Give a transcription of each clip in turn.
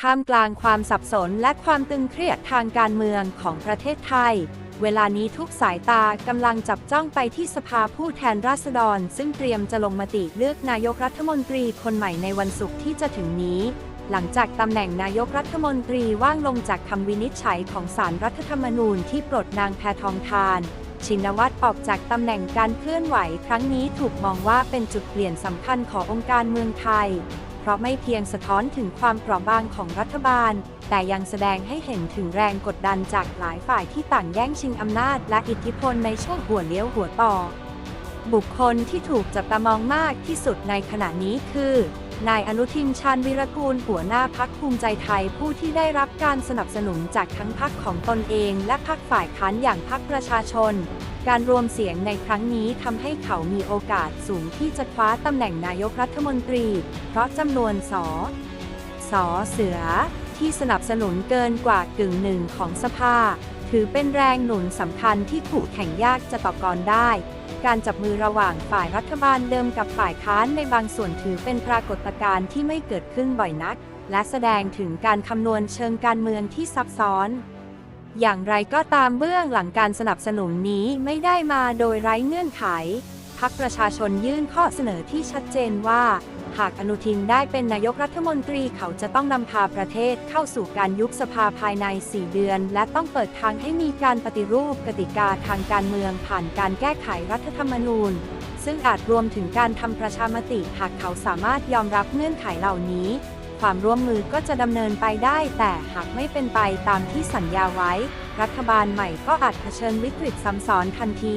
ท่ามกลางความสับสนและความตึงเครียดทางการเมืองของประเทศไทย เวลานี้ทุกสายตากำลังจับจ้องไปที่สภาผู้แทนราษฎร ซึ่งเตรียมจะลงมติเลือกนายกรัฐมนตรีคนใหม่ในวันศุกร์ที่จะถึงนี้ หลังจากตำแหน่งนายกรัฐมนตรีว่างลงจากคำวินิจฉัยของศาลรรัฐธรรมนูญที่ปลดนางแพทองทานชินวัตรออกจากตำแหน่งการเคลื่อนไหว ครั้งนี้ถูกมองว่าเป็นจุดเปลี่ยนสำคัญขององค์การเมืองไทย เพราะไม่เพียงสะท้อนถึงความเปราะบางของรัฐบาล แต่ยังแสดงให้เห็นถึงแรงกดดันจากหลายฝ่ายที่ต่างแย่งชิงอำนาจและอิทธิพลในช่วงหัวเลี้ยวหัวต่อ บุคคลที่ถูกจับตามองมากที่สุดในขณะนี้คือนายอนุทินชาญวิรกูลหัวหน้าพักภูมิใจไทยผู้ที่ได้รับการสนับสนุนจากทั้งพักของตนเองและพักฝ่ายค้านอย่างพักประชาชน การรวมเสียงในครั้งนี้ทำให้เขามีโอกาสสูงที่จะคว้าตำแหน่งนายกรัฐมนตรี เพราะจำนวนสอสอเสือ ที่สนับสนุนเกินกว่ากึ่งหนึ่งของสภา ถือเป็นแรงหนุนสำคัญที่ขู่แข่งยากจะต่อกรได้ การจับมือระหว่างฝ่ายรัฐบาลเดิมกับฝ่ายค้านในบางส่วนถือเป็นปรากฏการณ์ที่ไม่เกิดขึ้นบ่อยนัก และแสดงถึงการคำนวณเชิงการเมืองที่ซับซ้อน อย่างไรก็ตามเบื้องหลังการสนับสนุนนี้ไม่ได้มาโดยไร้เงื่อนไข พักประชาชนยื่นข้อเสนอที่ชัดเจนว่า หากอนุทินได้เป็นนายกรัฐมนตรีเขาจะต้องนำพาประเทศเข้าสู่การยุบสภาภายใน 4 เดือน และต้องเปิดทางให้มีการปฏิรูปกติกาทางการเมืองผ่านการแก้ไขรัฐธรรมนูญ ซึ่งอาจรวมถึงการทำประชามติหากเขาสามารถยอมรับเงื่อนไขเหล่านี้ ความร่วมมือก็จะดำเนินไปได้ แต่หากไม่เป็นไปตามที่สัญญาไว้ รัฐบาลใหม่ก็อาจเผชิญวิกฤตซ้ำซ้อนทันที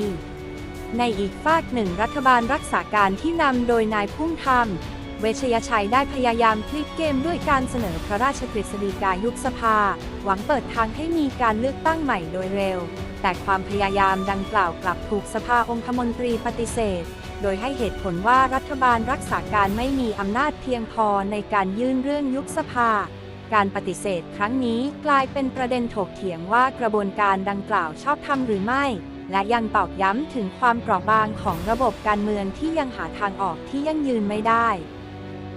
ในอีกฝากหนึ่งรัฐบาลรักษาการที่นำโดยนายพุ่งธรรม เวชยชัยได้พยายามพลิกเกมด้วยการเสนอพระราชกฤษฎีกายุบสภา หวังเปิดทางให้มีการเลือกตั้งใหม่โดยเร็ว แต่ความพยายามดังกล่าวกลับถูกสภาองคมนตรีปฏิเสธ โดยให้เหตุผลว่ารัฐบาลรักษาการไม่มีอำนาจเพียงพอในการยื่นเรื่องยุบสภา การปฏิเสธครั้งนี้กลายเป็นประเด็นถกเถียงว่ากระบวนการดังกล่าวชอบธรรมหรือไม่ และยังตอกย้ำถึงความเปราะบางของระบบการเมืองที่ยังหาทางออกที่ยั่งยืนไม่ได้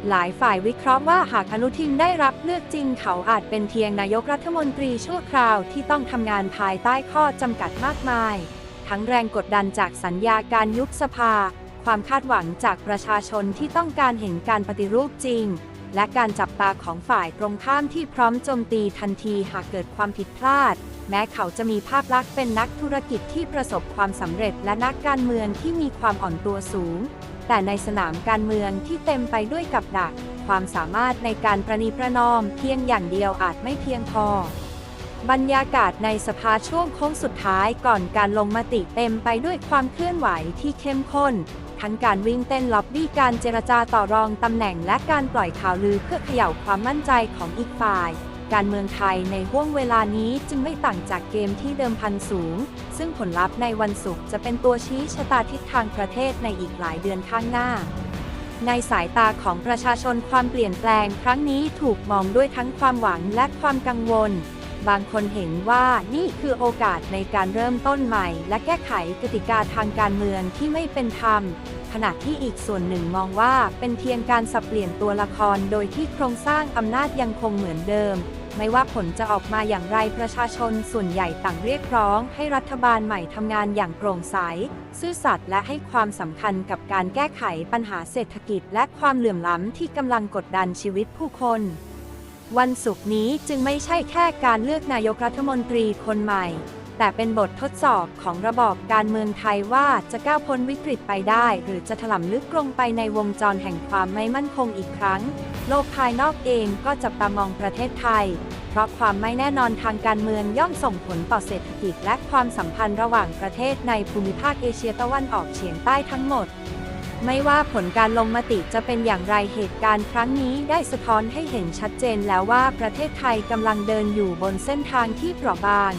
หลายฝ่ายวิเคราะห์ว่าหากอนุทินได้รับเลือกจริงเขาอาจเป็นเพียงนายกรัฐมนตรีชั่วคราวที่ต้องทำงานภายใต้ข้อจำกัดมากมาย ทั้งแรงกดดันจากสัญญาการยุบสภา ความคาดหวังจากประชาชนที่ต้องการเห็นการปฏิรูปจริง และการจับตาของฝ่ายตรงข้ามที่พร้อมโจมตีทันทีหากเกิดความผิดพลาด แม้เขาจะมีภาพลักษณ์เป็นนักธุรกิจที่ประสบความสำเร็จและนักการเมืองที่มีความอ่อนตัวสูง แต่ในสนามการเมืองที่เต็มไปด้วยกับดัก ความสามารถในการประนีประนอม เพียงอย่างเดียวอาจไม่เพียงพอ บรรยากาศในสภาช่วงโค้งสุดท้ายก่อนการลงมติเต็มไปด้วยความเคลื่อนไหวที่เข้มข้น ทั้งการวิ่งเต้นล็อบบี้การเจรจาต่อรองตำแหน่งและการปล่อยข่าวลือเพื่อเขย่าความมั่นใจของอีกฝ่าย การเมืองไทยในห่วงเวลานี้จึงไม่ต่างจากเกมที่เดิมพันสูง ซึ่งผลลัพธ์ในวันศุกร์จะเป็นตัวชี้ชะตาทิศทางประเทศในอีกหลายเดือนข้างหน้าในสายตาของประชาชนความเปลี่ยนแปลงครั้งนี้ถูกมองด้วยทั้งความหวังและความกังวล บางคนเห็นว่านี่คือโอกาสในการเริ่มต้นใหม่ และแก้ไขกติกาทางการเมืองที่ไม่เป็นธรรม ขณะที่อีกส่วนหนึ่งมองว่าเป็นเพียงการสับเปลี่ยนตัวละครโดยที่โครงสร้างอำนาจยังคงเหมือนเดิม ไม่ว่าผลจะออกมาอย่างไรประชาชนส่วนใหญ่ต่างเรียกร้องให้รัฐบาลใหม่ทำงานอย่างโปร่งใส ซื่อสัตย์และให้ความสำคัญกับการแก้ไขปัญหาเศรษฐกิจ และความเหลื่อมล้ำที่กำลังกดดันชีวิตผู้คน วันศุกร์นี้จึงไม่ใช่แค่การเลือกนายกรัฐมนตรีคนใหม่ แต่เป็นบททดสอบของระบอบการเมืองไทยว่าจะก้าวพ้นวิกฤตไปได้ หรือจะถล่ำลึกลงไปในวงจรแห่งความไม่มั่นคงอีกครั้ง โลกภายนอกเองก็จับตามองประเทศไทย เพราะความไม่แน่นอนทางการเมืองย่อมส่งผลต่อเศรษฐกิจและความสัมพันธ์ระหว่างประเทศในภูมิภาคเอเชียตะวันออกเฉียงใต้ทั้งหมด ไม่ว่าผลการลงมติจะเป็นอย่างไรเหตุการณ์ครั้งนี้ได้สะท้อนให้เห็นชัดเจนแล้วว่าประเทศไทยกำลังเดินอยู่บนเส้นทางที่เปราะบาง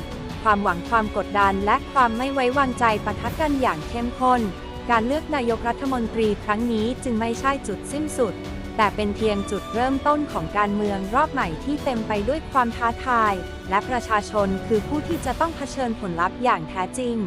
ความหวังความกดดันและความไม่ไว้วางใจปะทะกันอย่างเข้มข้น การเลือกนายกรัฐมนตรีครั้งนี้จึงไม่ใช่จุดสิ้นสุด แต่เป็นเพียงจุดเริ่มต้นของการเมืองรอบใหม่ที่เต็มไปด้วยความท้าทาย และประชาชนคือผู้ที่จะต้องเผชิญผลลัพธ์อย่างแท้จริง